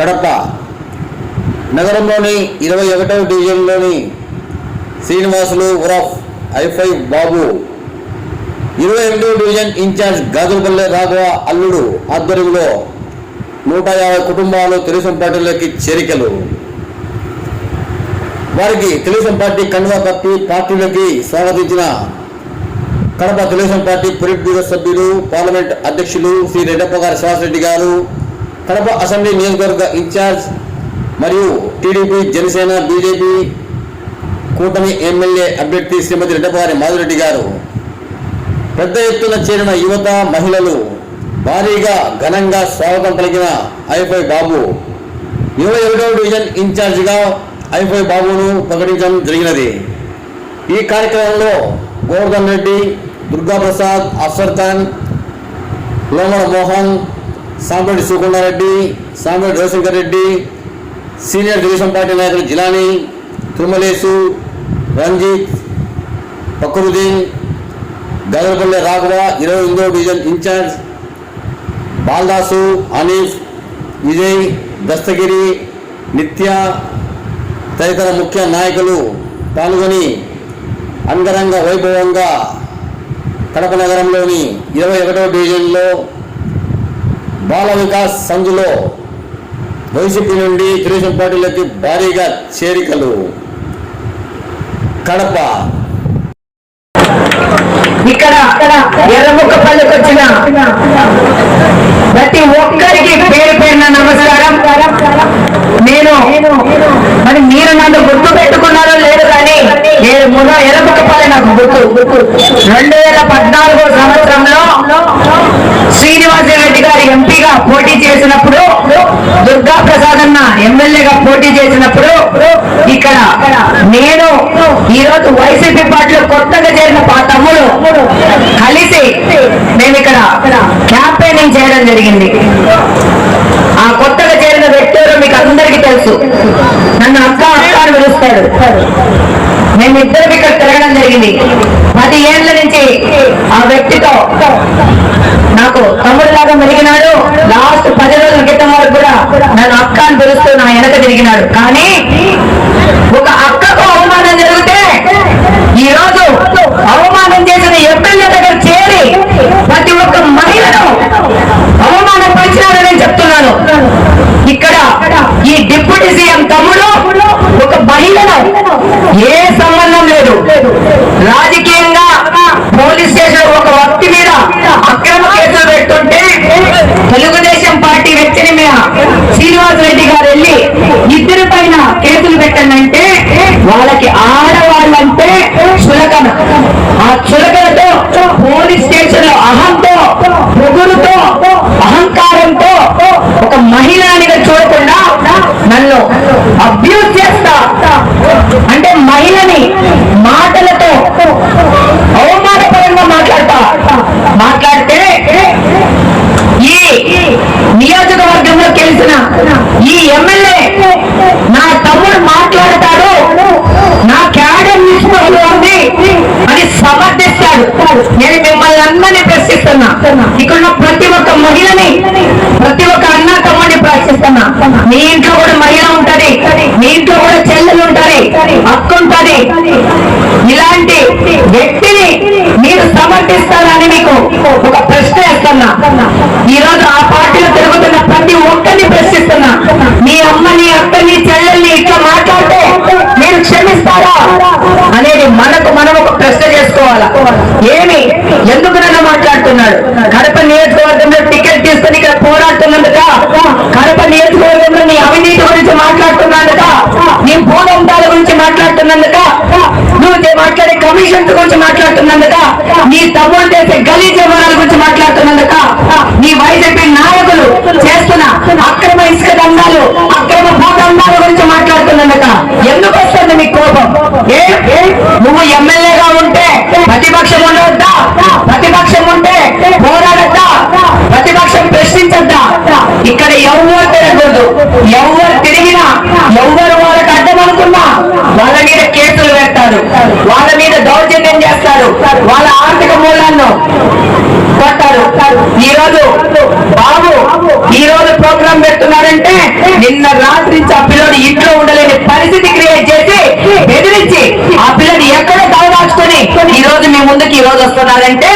కడప నగరంలోని ఇరవై ఒకటవ డివిజన్లోని శ్రీనివాసులు ఉరఫ్ ఐఫై బాబు. ఇరవై ఒకటవ డివిజన్ ఇన్ఛార్జ్ గాజులపల్లె రాఘవ అల్లుడు ఆధ్వర్యంలో నూట యాభై కుటుంబాలు తెలుగుదేశం పార్టీలోకి చేరికలు. వారికి తెలుగుదేశం పార్టీ కండువా కప్పి పార్టీలోకి స్వాగతించిన Kadapa Telugu Desam party polit bureau సభ్యులు పార్లమెంట్ అధ్యక్షులు శ్రీ రెడ్డప్ప గారి రెడ్డి గారు కడప అసెంబ్లీ నియోజకవర్గ ఇన్ఛార్జ్ మరియు టీడీపీ జనసేన బీజేపీ కూటమి ఎమ్మెల్యే అభ్యర్థి శ్రీమతి రెడ్డపారి మాధురెడ్డి గారు. పెద్ద ఎత్తున చేరిన యువత మహిళలు భారీగా ఘనంగా స్వాగతం పలికిన ఐఫై బాబు. ఇరవై ఒకటవ డివిజన్ ఇన్ఛార్జిగా ఐఫై బాబును ప్రకటించడం జరిగినది. ఈ కార్యక్రమంలో గోవర్ధన్ రెడ్డి దుర్గాప్రసాద్ అఫ్సర్ ఖాన్ లోమల మోహన్ సాంబడి సుకుండారెడ్డి సాంబడి రవిశంకర్ రెడ్డి సీనియర్ తెలుగుదేశం పార్టీ నాయకులు జిలానీ తిరుమలేసు రంజిత్ ఫక్రుద్దీన్ గదరపల్లి రాఘవ ఇరవై ఎనిమిదో డివిజన్ ఇన్ఛార్జ్ బాల్దాసు అనీఫ్ విజయ్ దస్తగిరి నిత్య తదితర ముఖ్య నాయకులు పాల్గొని అంగరంగ వైభవంగా కడప నగరంలోని ఇరవై ఒకటో డివిజన్లో బాల వికాస్ సంఘ్లో వైసీపీ నుండి తెలుగుదేశం పార్టీలోకి భారీగా చేరికలు. కడప. ఇక్కడ ఎర్రముక్కపల్లికి వచ్చిన ప్రతి ఒక్కరికి పేరు పేరున నమస్కారం. నేను మరి మీరు నన్ను గుర్తు పెట్టుకున్నారో లేదు కానీ నేను ముందు ఎర్రముక్కపల్లి నాకు గుర్తు. రెండు వేల పద్నాలుగో సంవత్సరంలో శ్రీనివాసరెడ్డి గారు ఎంపీగా పోటీ చేసినప్పుడు దుర్గా ప్రసాద్ అన్న ఎమ్మెల్యేగా పోటీ చేసినప్పుడు ఇక్కడ నేను ఈ రోజు వైసీపీ పార్టీలో కొత్తగా చేరిన మా తమ్ముడు కలిసి మేము ఇక్కడ క్యాంపెయినింగ్ చేయడం జరిగింది. ఆ కొత్తగా చేరిన వ్యక్తి మీకు అందరికీ తెలుసు. నన్ను అక్క అక్క అని పిలుస్తాడు. మేమిద్దరం ఇక్కడ తిరగడం జరిగింది. పది ఏళ్ళ నుంచి ఆ వ్యక్తితో నాకు తమ్ముడులాగా మెరిగినాడు. లాస్ట్ పది రోజుల క్రితం వరకు కూడా నన్ను అక్క అని పిలుస్తూ నా వెనక తిరిగినాడు. కానీ ఒక అక్కకు అవమానం జరిగితే ఈ రోజు అవమానం చేసిన ఎమ్మెల్యే దగ్గర చేరి ప్రతి ఒక్క మహిళను అవమానం పరిచినారని చెప్తున్నాను. ఇక్కడ ఈ డిప్యూటీ సీఎం తమ్ముడు ఒక మహిళను ఏ సంబంధం లేదు రాజకీయంగా పోలీస్ స్టేషన్ ఒక వ్యక్తి మీద అక్రమ కేసులు పెట్టుంటే తెలుగుదేశం పార్టీ వ్యక్తిని మీద శ్రీనివాస్ రెడ్డి గారు వెళ్ళి ఇద్దరి పైన కేసులు పెట్టండి వాళ్ళకి ఆడవాళ్ళంటే చులకన ఆ చులకనతో పోలీస్ స్టేషన్లో అహంతో పొగురుతో అహంకారంతో ఒక మహిళనిగా చూడకుండా నన్ను అబ్యూజ్ చేస్తా అంటే మహిళని మాటలతో అవమానపరంగా మాట్లాడతా మాట్లాడితే ప్రశ్న వేస్తున్నా మాట్లాడే గురించి మాట్లాడుతున్నందుక నీ తమ్ముడు చేసే గలీజ్ వ్యవహారాల గురించి మాట్లాడుతున్నందుక నీ వైసీపీ నాయకులు చేస్తున్న అక్రమ ఇసుక దండాలు అక్రమ భూదందాల గురించి మాట్లాడుతున్నందుక ఎందుకు వస్తుంది నీ కోపం ఏ ఏ? నువ్వు ఎమ్మెల్యేగా ఉంటే ప్రతిపక్ష ఉండవద్దా ప్రతిపక్షం ఉంటే పోరాడద్దా ప్రతిపక్షం ప్రశ్నించద్దా ఇక్కడ ఎవరు తిరగకూడదు ఎవరు తిరిగినా ఎవరు వాళ్ళకి అడ్డం అనుకున్నా వాళ్ళ మీద కేసులు పెడతారు వాళ్ళ మీద దౌర్జన్యం చేస్తారు వాళ్ళ ఆర్థిక మూలాలను కొట్టారు ఈ రోజు బాబు ఈ రోజు ప్రోగ్రామ్ సంతకం పెడుతున్నారంటే నిన్న రాత్రి నుంచి ఆ పిల్లడు ఇంట్లో ఉండలేని పరిస్థితి క్రియేట్ చేసి బెదిరించి ఆ పిల్లని ఎక్కడ తలదాచుకొని ఈ రోజు మీ ఈ వస్తున్నారంటే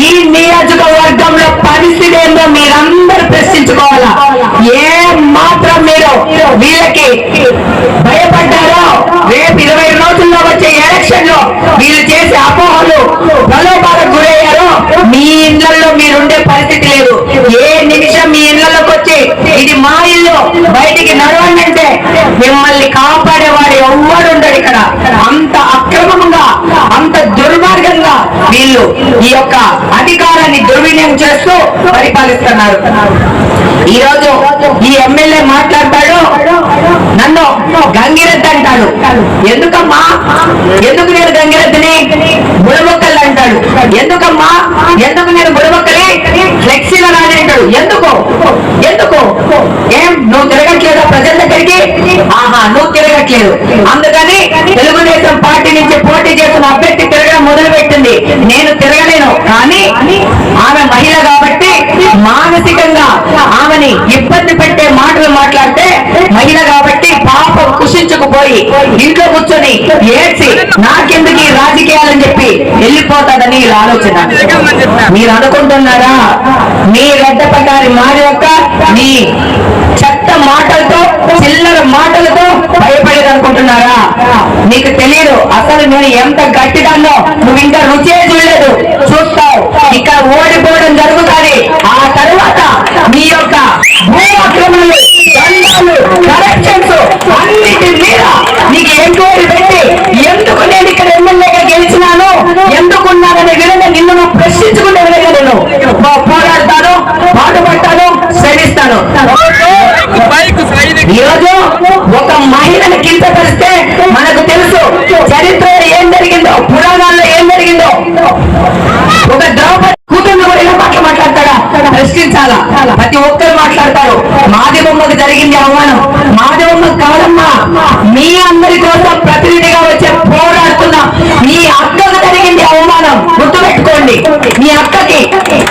ఈ నియోజకవర్గంలో పరిస్థితి ఏందో మీరందరూ ప్రశ్నించుకోవాలా? ఏ మాత్రం మీరు వీళ్ళకి భయపడ్డారో రేపు ఇరవై రోజుల్లో వచ్చే ఎలక్షన్లో వీళ్ళు చేసే అపోహలు ప్రలోభాలకు గురయ్యారో మీ ఇళ్ళలో మీరుండే పరిస్థితి లేదు. ఏ నిమిషం మీ ఇళ్ళలోకి వచ్చి ఇది మా ఇల్లు బయటికి నడవండి అంటే మిమ్మల్ని కాపాడేవాడు ఎవ్వరు ఉండడు ఇక్కడ. వీళ్ళు ఈ యొక్క అధికారాన్ని దుర్వినియోగం చేస్తూ పరిపాలిస్తున్నారు. ఈ రోజు ఈ ఎమ్మెల్యే మాట్లాడతాడు నన్ను గంగిరెద్ది అంటాడు. ఎందుకమ్మా? ఎందుకు నేను గంగిరెద్దిని? బుడబొక్కలు అంటాడు. ఎందుకమ్మా? ఎందుకు నేను బుడబొక్కలే ఫ్లెక్సీలో రాని అంటాడు. ఎందుకు? ఎందుకు? ఏం? నువ్వు తిరగ ప్రజల దగ్గరికి ఆహా నువ్వు తిరగట్లేదు. అందుకని తెలుగుదేశం పార్టీ నుంచి పోటీ చేస్తున్న అభ్యర్థి తిరగడం మొదలు పెట్టింది నేను తిరగలేను. కానీ ఆమె మహిళ కాబట్టి మానసికంగా ఆమెని ఇబ్బంది పెట్టే మాటలు మాట్లాడితే మహిళ కాబట్టి పాపం కుషించుకుపోయి ఇంట్లో కూర్చొని ఏడ్చి నాకెందుకు ఈ రాజకీయాలని చెప్పి వెళ్ళిపోతాదని ఇలా ఆలోచన. మీరు అనుకుంటున్నారా? మీ రెడ్డపగారి మారి యొక్క మీ చెత్త మాటలతో చిల్లర మాటలతో భయపడేది అనుకుంటున్నారా నీకు తెలియదు అసలు నేను ఎంత గట్టిదాన్నో నువ్వు ఇంకా రుచే చూడలేదు. చూస్తావు. ఇక్కడ ఓడిపోవడం జరుగుతుంది. ఆ తరువాత నీ యొక్క భూ అక్రమాలు దండాలు కరెక్షన్స్ అన్నిటి మీద నీకు ఎంక్వైరీ పెట్టి ఎందుకు నేను ఇక్కడ ఎమ్మెల్యేగా గెలిచినాను? ఎందుకున్నాననే విధంగా నిన్ను నువ్వు ప్రశ్నించుకునే విధంగా నేను పోరాడతాను పాటుపడతాను శ్రమిస్తాను. ఈరోజు ఒక మహిళను కించపరిస్తే మనకు తెలుసు చరిత్రలో ఏం జరిగిందో పురాణాల్లో ఏం జరిగిందో ఒక ద్రౌపది కూతుర్ని కూడా ఇలా మాటలు మాట్లాడతాడా ప్రశ్నించాలా ప్రతి ఒక్కరు మాట్లాడతారు మాధ్యమమ్మకు జరిగింది అవమానం మాధ్యమమ్మకు కాదమ్మా మీ అందరి కోసం ప్రతినిధిగా వచ్చే పోరాడుతున్న మీ అక్కకు జరిగింది అవమానం గుర్తుపెట్టుకోండి మీ అక్కకి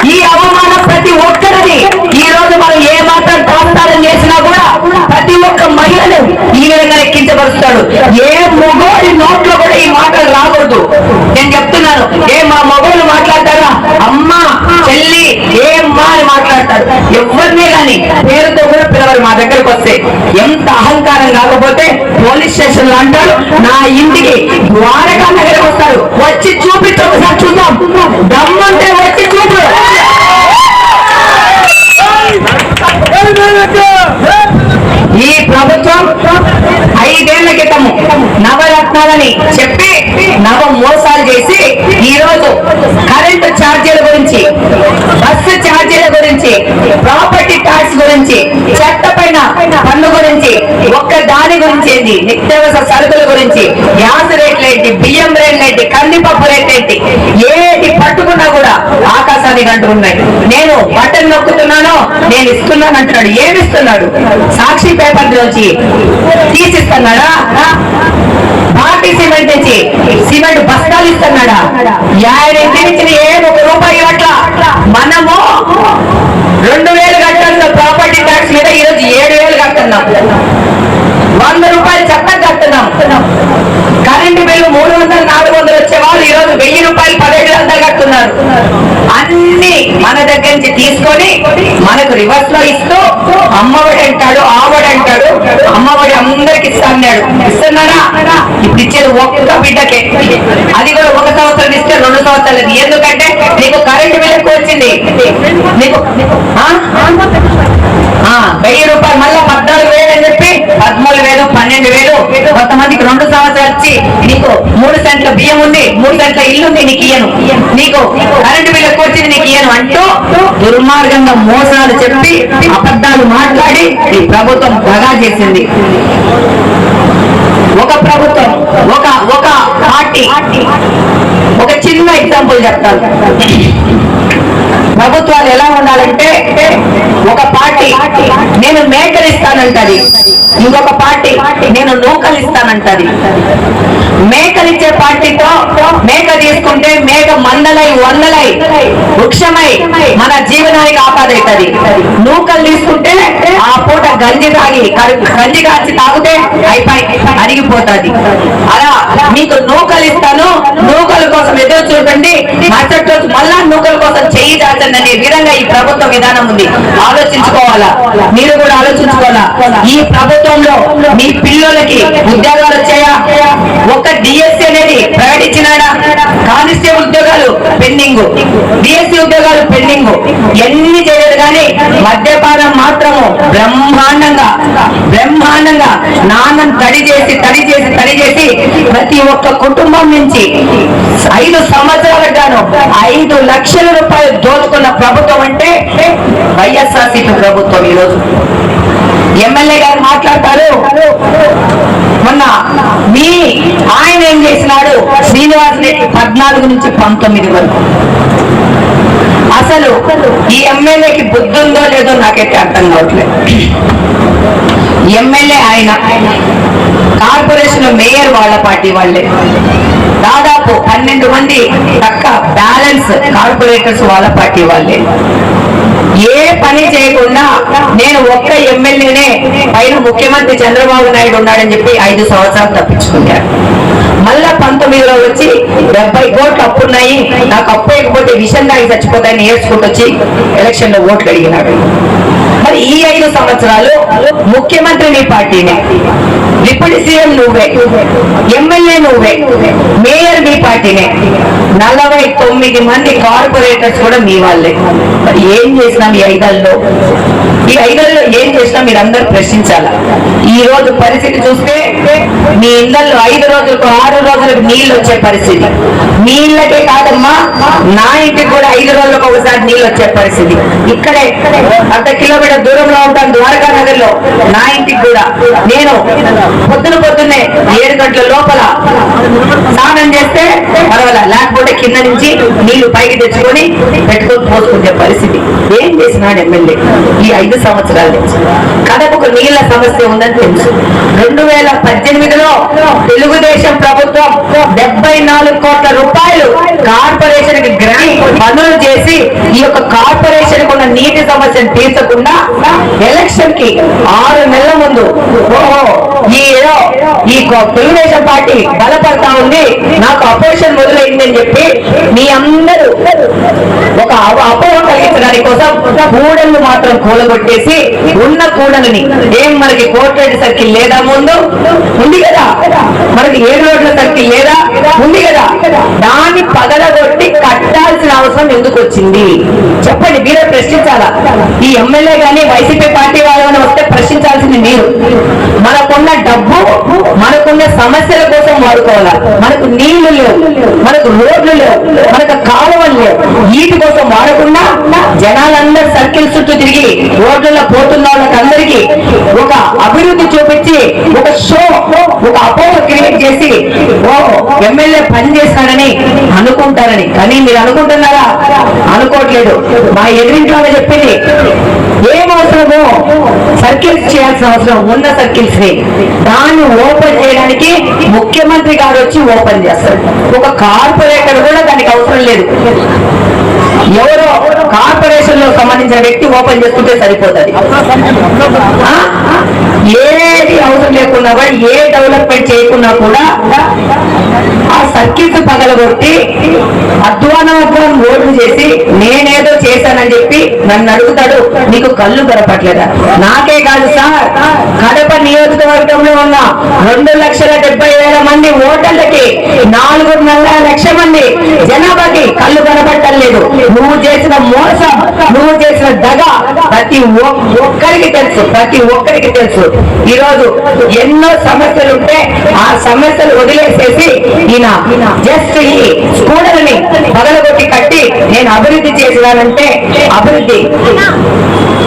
ఈ అవమానం ప్రతి ఒక్కరిని ఈ రోజు మనం ఏ మాత్రం తాస్తారం చేసినా కూడా ప్రతి ఒక్క మహిళను ఈ ఎక్కించబరుస్తాడు ఏ మొగోడి నోట్లో కూడా ఈ మాటలు రాకూడదు. నేను చెప్తున్నాను. ఏ మా మగోళ్ళు మాట్లాడతారా? అమ్మా చెల్లి ఏమ్మా అని మాట్లాడతారు. ఎవరినే కానీ పేరుతో కూడా పిలవరు మా దగ్గరకు వస్తే. ఎంత అహంకారం కాకపోతే పోలీస్ స్టేషన్లో అంటారు నా ఇంటికి ద్వారకా నగరం వస్తారు. వచ్చి చూపించు ఒకసారి చూద్దాం. దమ్మంటే వచ్చి చూపు. ఈ ప్రభుత్వం ఐదేళ్ళ క్రితము నవరత్నాలని చెప్పి నవ మోసాలు చేసి ఈ రోజు కరెంటు ఛార్జీల గురించి బస్సు ఛార్జీల గురించి ప్రాపర్టీ ట్యాక్స్ గురించి చెత్త పైన పన్ను గురించి ఒక్క దాని గురించి ఏంటి నిత్యావసర సరుకుల గురించి గ్యాస్ రేట్లు ఏంటి బియ్యం రేట్లు ఏంటి కందిపప్పు రేట్లు ఏంటి ఏది పట్టుకున్నా కూడా ఆకాశానికి అంటున్నాయి నేను బట్టలు నొక్కుతున్నాను నేను ఇస్తున్నాను అంటున్నాడు. ఏమిస్తున్నాడు? సాక్షి పేపర్ నుంచి తీసిస్తున్నాడా? భారతీ సిమెంట్ నుంచి సిమెంట్ బస్తాలు ఇస్తున్నాడా? యాభై ఇచ్చిన ఏ ఒక రూపాయి అట్లా. మనము రెండు వేలు కట్టాల్సిన ప్రాపర్టీ ట్యాక్స్ మీద ఈరోజు ఏడు వేలు కట్టున్నాం వంద రూపాయలు చెత్త కట్టున్నాం కరెంటు బిల్లు మూడు వందలు నాలుగు వందలు వచ్చే వాళ్ళు ఈ రోజు వెయ్యి రూపాయలు పదిహేడు వందలు కడుతున్నారు. మన దగ్గర నుంచి తీసుకొని మనకు రివర్స్లో ఇస్తూ అమ్మఒడి అంటాడు ఆవడి అంటాడు అమ్మఒడి అందరికి ఇస్తా అన్నాడు ఇస్తున్నారా ఇప్పుడు ఇచ్చేది ఒక్క బిడ్డకే. అది కూడా ఒక సంవత్సరం ఇస్తే రెండు సంవత్సరాలు ఎందుకంటే నీకు కరెంటు బిల్ ఎక్కువ వచ్చింది. నీకు వెయ్యి రూపాయలు మళ్ళా పదమూడు వేలు పన్నెండు వేలు. కొంతమందికి రెండు సంవత్సరాలు వచ్చి నీకు మూడు సెంట్ల బియ్యం ఉంది మూడు సెంట్ల ఇల్లు ఉంది నీకు ఇయ్యను. నీకు కరెంటు బిల్లు ఎక్కువ వచ్చింది నీకు ఇయ్యను అంటూ దుర్మార్గంగా మోసాలు చెప్పి అబద్ధాలు మాట్లాడి ఈ ప్రభుత్వం దగా చేసింది. ఒక ప్రభుత్వం ఒక ఒక పార్టీ ఒక చిన్న ఎగ్జాంపుల్ చెప్తాను. ప్రభుత్వాలు ఎలా ఉండాలంటే ఒక పార్టీ నేను మేకలు ఇస్తానంటది ఇంకొక పార్టీ నేను నూకలు ఇస్తానంటది మేకలిచ్చే పార్టీతో మేక తీసుకుంటే మేక మందలై వందలై వృక్షమై మన జీవనానికి ఆపాదవుతుంది నూకలు తీసుకుంటే ఆ పూట గంజి తాగి గంజి కాచి తాగితే అయిపోయి అరిగిపోతుంది. అలా మీకు నూకలు ఇస్తాను ఎదురు చూడండి మరుసటి రోజు మళ్ళా నూకల కోసం చెయ్యి దాచండి అనే విధంగా ఈ ప్రభుత్వ విధానం ఉంది. ఆలోచించుకోవాలా? మీరు కూడా ఆలోచించుకోవాలా? ఈ ప్రభుత్వంలో మీ పిల్లలకి ఉద్యోగాలు వచ్చాయా? ఒక డిఎస్సి అనేది ప్రకటించినాడా? కానిస్టేబుల్ ఉద్యోగాలు పెండింగ్. డిఎస్సి ఉద్యోగాలు పెండింగ్. ఎన్ని చేయలేదు కానీ మద్యపానం మాత్రము బ్రహ్మాండంగా బ్రహ్మాండంగా నాన్నం తడి చేసి తడి చేసి తడి చేసి ప్రతి ఒక్క కుటుంబం నుంచి ఐదు సంవత్సరాలకు గాను ఐదు లక్షల రూపాయలు దోచుకున్న ప్రభుత్వం అంటే వైఎస్ఆర్సీపీ ప్రభుత్వం ఈరోజు. ఎమ్మెల్యే గారు మాట్లాడతారు. మొన్న మీ ఆయన ఏం చేసినాడు? శ్రీనివాస్ రెడ్డి పద్నాలుగు నుంచి పంతొమ్మిది వరకు. అసలు ఈ ఎమ్మెల్యేకి బుద్ధి ఉందో లేదో నాకైతే అర్థం కావట్లేదు. ఎమ్మెల్యే ఆయన కార్పొరేషన్ మేయర్ వాళ్ళ పార్టీ వాళ్ళే. దాదాపు పన్నెండు మంది పక్క బ్యాలెన్స్ కార్పొరేటర్స్ వాళ్ళ పార్టీ వాళ్ళే. ఏ పని చేయకుండా నేను ఒక్క ఎమ్మెల్యేనే పైన ముఖ్యమంత్రి చంద్రబాబు నాయుడు ఉన్నాడని చెప్పి ఐదు సంవత్సరాలు తప్పించుకున్నాడు మళ్ళా పంతొమ్మిదిలో వచ్చి డెబ్బై కోట్లు అప్పున్నాయి. నాకు అప్పు వేయకపోతే విషయం దాగి చచ్చిపోతాయని ఏడ్చుకుంటూ వచ్చి ఎలక్షన్లో ఓట్లు అడిగినాడు. మరి ఈ ఐదు సంవత్సరాలు ముఖ్యమంత్రి నీ పార్టీనే. డిప్యూటీ సీఎం నువ్వే. ఎమ్మెల్యే నువ్వే. మేయర్ మీ పార్టీనే. నలభై తొమ్మిది మంది కార్పొరేటర్స్ కూడా మీ వాళ్ళే. మరి ఏం చేసినాం ఈ ఐదేళ్ళలో ఈ ఐదేళ్ళలో ఏం చేసినా మీరు అందరూ ప్రశ్నించాల? ఈ రోజు పరిస్థితి చూస్తే మీ ఇళ్ళలో ఐదు రోజులకు ఆరు రోజులకు నీళ్ళు వచ్చే పరిస్థితి. మీ ఇళ్ళకే కాదమ్మా నా ఇంటికి కూడా ఐదు రోజులకు ఒకసారి నీళ్ళు వచ్చే పరిస్థితి. ఇక్కడే అర్ధ కిలోమీటర్ దూరంలో ఉంటాను ద్వారకా నగర్లో నా ఇంటికి కూడా. నేను పొద్దున పొద్దున్నే ఏడు గంటల లోపల స్నానం చేస్తే పర్వాలే లేకపోతే కింద నుంచి నీళ్ళు పైకి తెచ్చుకొని పెట్టుకొని పోసుకునే పరిస్థితి. ఏం చేసినాడు ఎమ్మెల్యే ఈ ఐదు సంవత్సరాల నుంచి. ఒక నీళ్ళ సమస్య ఉందని తెలుసు. రెండు వేల పద్దెనిమిదిలో తెలుగుదేశం ప్రభుత్వం డెబ్బై నాలుగు కోట్ల రూపాయలు కార్పొరేషన్కి గ్రాంట్ పనులు చేసి ఈ యొక్క కార్పొరేషన్ ఉన్న నీటి సమస్యను తీర్చకుండా ఎలక్షన్కి ఆరు నెలల ముందు ఓహో ఈ ఏదో ఈ తెలుగుదేశం పార్టీ బలపడతా ఉంది. నాకు అపోజిషన్ మొదలైందని చెప్పి మీ అందరూ ఒక అపోహం కలిగించడానికి కోసం కూడళ్ళు మాత్రం కూలగొట్టేసి ఉన్న కూడలని ఏం మనకి కోర్టెడ్ సర్కిల్ లేదా ముందు? ఉంది కదా. మనకి ఏడు రోడ్ల సర్కిల్ లేదా? ఉంది కదా. దాన్ని పగలగొట్టి కట్టాల్సిన అవసరం ఎందుకు వచ్చింది? చెప్పండి మీరే ప్రశ్నించాలా? ఈ ఎమ్మెల్యే గాని వైసీపీ పార్టీ వాళ్ళని వస్తే ప్రశ్నించాల్సింది మీరు. మనకున్న డబ్బు మనకున్న సమస్యల కోసం వాడుకోవాలా? మనకు నీళ్ళు లేవు మనకు రోడ్లు లేవు మనకు కాలువలు లేవు. వీటి కోసం వాడకుండా జనాలందరూ సర్కిల్ చుట్టూ తిరిగి రోడ్లలో పోతున్న వాళ్ళకందరికీ ఒక అభివృద్ధి చూపించి ఒక షో ఒక అపోహ క్రియేట్ చేసి ఓ ఎమ్మెల్యే పని చేస్తాడని అనుకుంటారని. కానీ మీరు అనుకుంటున్నారా? అనుకోవట్లేదు మా ఎదురింట్లో చెప్పింది ఏం అవసరమో సర్కిల్స్ చేయాల్సిన అవసరం ఉన్న సర్కిల్స్ని దాన్ని ఓపెన్ చేయడానికి ముఖ్యమంత్రి గారు వచ్చి ఓపెన్ చేస్తారు. ఒక కార్పొరేటర్ కూడా దానికి అవసరం లేదు. ఎవరో కార్పొరేషన్లో సంబంధించిన వ్యక్తి ఓపెన్ చేసుకుంటే సరిపోతుంది. ఏది లేకున్నా కూడా ఏ డెవలప్మెంట్ చేయకున్నా కూడా ఆ సర్కిల్స్ పగలగొట్టి అధ్వానం అధ్వానం ఓట్లు చేసి నేనేదో చేశానని చెప్పి నన్ను అడుగుతాడు నీకు కళ్ళు కనపట్లేదా? నాకే కాదు సార్ కడప నియోజకవర్గంలో ఉన్న రెండు లక్షల డెబ్బై వేల మంది ఓటర్లకి నాలుగున్నర లక్ష మంది జనాభాకి కళ్ళు కనపడటం లేదు. నువ్వు చేసిన మోసం నువ్వు చేసిన దగ ప్రతి ఒ- ఒక్కరికి తెలుసు ప్రతి ఒక్కరికి తెలుసు. ఈ రోజు ఎన్నో సమస్యలు ఉంటే ఆ సమస్యలు వదిలేసేసి ఈయన జస్ట్ ఈ పగలగొట్టి కట్టి నేను అభివృద్ధి చేసినానంటే అభివృద్ధి.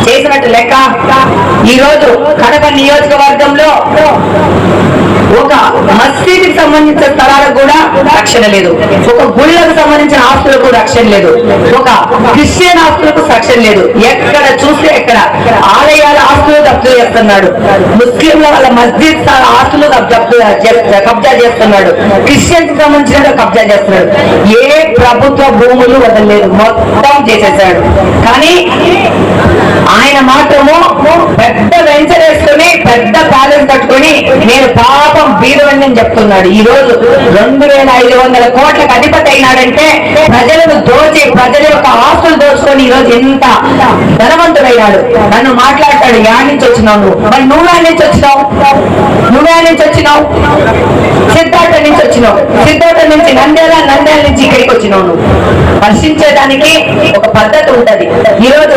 చేసినట్టు లెక్క. ఈ రోజు కడప నియోజకవర్గంలో ఒక మసీదుకి సంబంధించిన స్థలాలకు కూడా రక్షణ లేదు. ఒక గుళ్ళకు సంబంధించిన ఆస్తులకు రక్షణ లేదు. ఒక క్రిస్టియన్ ఆస్తులకు రక్షణ లేదు. ఎక్కడ చూస్తే ఎక్కడ ఆలయాల ఆస్తులు జప్తు చేస్తున్నాడు. ముస్లింల వాళ్ళ మస్జిద్ స్థల ఆస్తులు కబ్జా చేస్తున్నాడు. క్రిస్టియన్స్కి సంబంధించిన కబ్జా చేస్తున్నాడు. ఏ ప్రభుత్వ భూములు వదలలేదు. మొత్తం చేసేసాడు. కానీ ఆయన మాత్రము పెద్ద వెంచర్ వేసుకుని పెద్ద కానీ నేను పాపం బీదవండి అని చెప్తున్నాడు. ఈ రోజు రెండు వేల ఐదు వందల కోట్లకు అధిపతి అయినాడంటే ప్రజలను దోచి ప్రజల యొక్క ఆస్తులు దోచుకొని ఈ రోజు ఎంత ధనవంతుడైనాడు నన్ను మాట్లాడతాడు యా నుంచి వచ్చినావు నువ్వు? మరి నువ్వు నుంచి వచ్చినావు? నువ్వు నుంచి వచ్చినావు? సిద్ధార్థ నుంచి వచ్చినావు. సిద్ధార్థ నుంచి నంద్యాల నంద్యాల నుంచి ఇక్కడికి వచ్చినావు నువ్వు. వర్షించేదానికి ఒక పద్ధతి ఉంటది. ఈ రోజు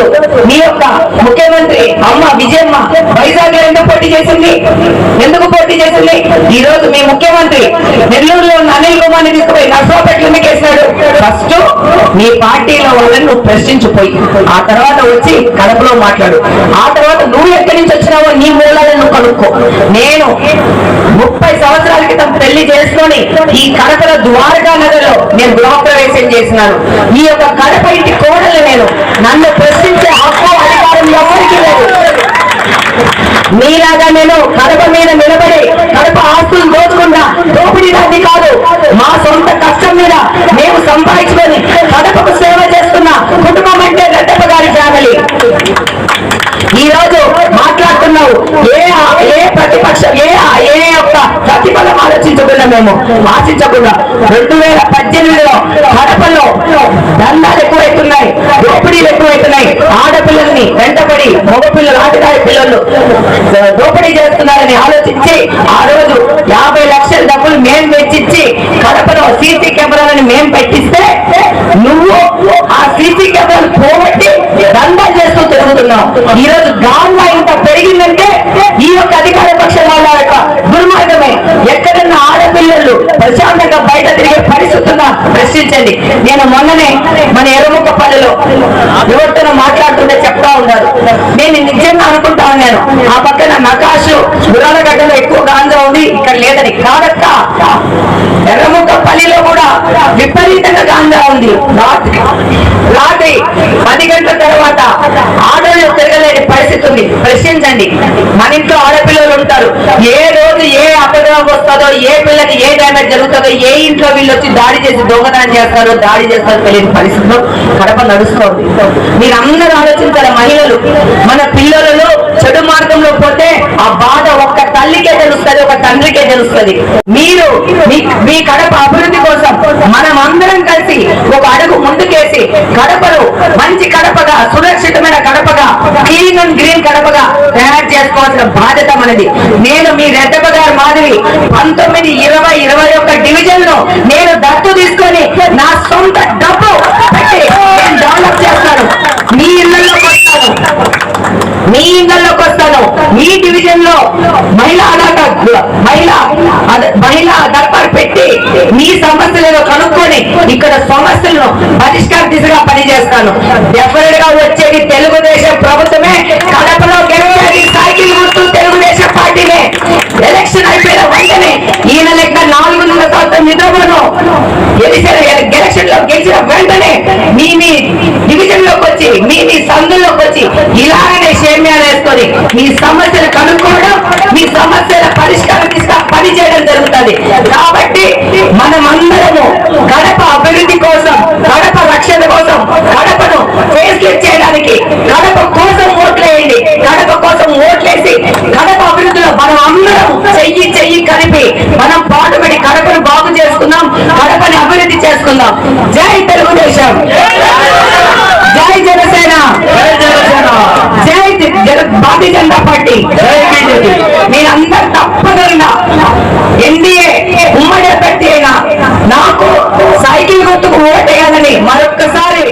మీ యొక్క ముఖ్యమంత్రి అమ్మ విజయమ్మ వైజాగ్లో ఎందుకు పోటీ చేసింది? ఎందుకు పోటీ చేసింది? ఈ రోజు మీ ముఖ్యమంత్రి నెల్లూరులో ఉన్న అనిల్ కుమార్ని తీసుకుపోయి నర్సరావుపేటలో ఎందుకు ఫస్ట్ మీ పార్టీలో వాళ్ళని నువ్వు ప్రశ్నించిపోయి ఆ తర్వాత వచ్చి కడపలో మాట్లాడు. ఆ తర్వాత నువ్వు ఎక్కడి నుంచి వచ్చినావో నీ మూలాలను కనుక్కో. నేను ముప్పై సంవత్సరాల క్రితం పెళ్ళి చేసుకొని ఈ కడపల ద్వారకా నగర్లో నేను గృహప్రవేశం చేసినాను. ఈ యొక్క కడప ఇంటి కోడలు నేను నన్ను ప్రశ్నించే హక్కు అధికారం ఎవరికి లేదు. మీలాగా నేను కడప మీద నిలబడి కడప ఆస్తులు దోచుకుండా దోపిడీ లాంటి కాదు. మా సొంత కష్టం మీద మేము సంపాదించుకొని కడపకు సేవ చేస్తున్న కుటుంబం అంటే రెడ్డప్ప గారి ఫ్యామిలీ ఈ రోజు మాట్లాడుతున్నావు ఏ ఏ ప్రతిపక్ష ఏ ఏ యొక్క ప్రతిఫలం ఆలోచించకుండా మేము ఆశించకుండా రెండు వేల పద్దెనిమిదిలో కడపలో దండాలు ఎక్కువైతున్నాయి దోపిడీలు ఎక్కువైతున్నాయి. ఆడపిల్లల్ని వెంటబడి మగపిల్లలు ఆటగాడి పిల్లలు దోపిడీ చేస్తున్నారని ఆలోచించి ఆ రోజు యాభై లక్షల డబ్బులు మేం వెచ్చిచ్చి కడపలో సీసీ కెమెరాలను మేం పెట్టిస్తే నువ్వు ఆ సీసీ కెమెరాలు పోగొట్టి దందా చేస్తూ తిరుగుతున్నావు. ఈ రోజు గాంధా ఇంత పెరిగిందంటే ఈ యొక్క అధికార పక్షం వాళ్ళ గమనించండి నేను మొన్ననే మన ఎరుముక్కపల్లిలో ఎవరితోనో మాట్లాడుతుంటే చెప్తా ఉన్నారు. నేను నిజంగా అనుకుంటా ఉన్నాను. ఆ పక్కన నకాశు గురాలగడ్డలో ఎక్కువ గాంజా ఉంది. ఇక్కడ లేదని. కాదక్క? పల్లిలో కూడా విపరీతంగా గాంజా ఉంది. రాత్రి రాత్రి పది గంటల తర్వాత ఆడోళ్ళు తిరగలేని పరిస్థితి ఉంది. ప్రశ్నించండి. మన ఇంట్లో ఆడపిల్లలు ఉంటారు. ఏ రోజు ఏ అపగ్రహం వస్తుందో ఏ పిల్లకి ఏ డ్యామేజ్ జరుగుతుందో ఏ ఇంట్లో వీళ్ళు వచ్చి దాడి చేసి దొంగతనం చేస్తారో దాడి చేస్తారో తెలియని పరిస్థితిలో కడప నడుస్తుంది. మీరు అందరూ ఆలోచించాలి మహిళలు మన పిల్లలలో చెడు మార్గంలో పోతే ఆ బాధ తల్లికే తెలుస్తుంది ఒక తండ్రికే తెలుస్తుంది. మీరు మీ- కడప అభివృద్ధి కోసం మనం అందరం కలిసి ఒక అడుగు ముందుకేసి కడపను మంచి కడపగా సురక్షితమైన కడపగా క్లీన్ అండ్ గ్రీన్ కడపగా తయారు చేసుకోవాల్సిన బాధ్యత మనది. నేను మీ రెడ్డప్ప గారు మాదిరి పంతొమ్మిది ఇరవై ఇరవై ఒక్క డివిజన్లో నేను దత్తు తీసుకొని నా సొంత డబ్బు పెట్టి నేను డెవలప్ చేస్తాను. మీ ఇళ్ళలోకి వస్తాను. మీ ఇళ్ళలోకి వస్తాను. మీ ఇక్కడ సమస్యలను పరిష్కార దిశగా పనిచేస్తాను. డెఫినెట్గా వచ్చేది తెలుగుదేశం ప్రభుత్వమే కడపలో గెలిచేది సైకిల్ గుర్తు తెలుగుదేశం పార్టీనే. ఎలక్షన్ అయిపోయిన వెంటనే ఈయన లెక్క నాలుగున్నర శాతం నిద్రపోను. గెలిచిన ఎలక్షన్లో గెలిచిన వెంటనే మీ మీ డివిజన్లోకి వచ్చి మీ మీ సందుల్లోకి వచ్చి ఇలాగనే సేమ్యాలు వేసుకొని మీ సమస్యలు కనుక్కోవడం మీ సమస్యల పరిష్కారం దిశగా పని చేయడం జరుగుతుంది. కాబట్టి మనం ఉంది మనం పాటుపడి కడపను బాగు చేసుకుందాం కడపని అభివృద్ధి చేసుకుందాం. జై తెలుగుదేశం. జై జనసేన. జై భారతీయ జనతా పార్టీ. మీరందరూ తప్పకుండా ఎన్డీఏ ఉమ్మడి అభ్యర్థి అయినా నాకు సైకిల్ గుర్తుకు ఓటేయాలని మరొక్కసారి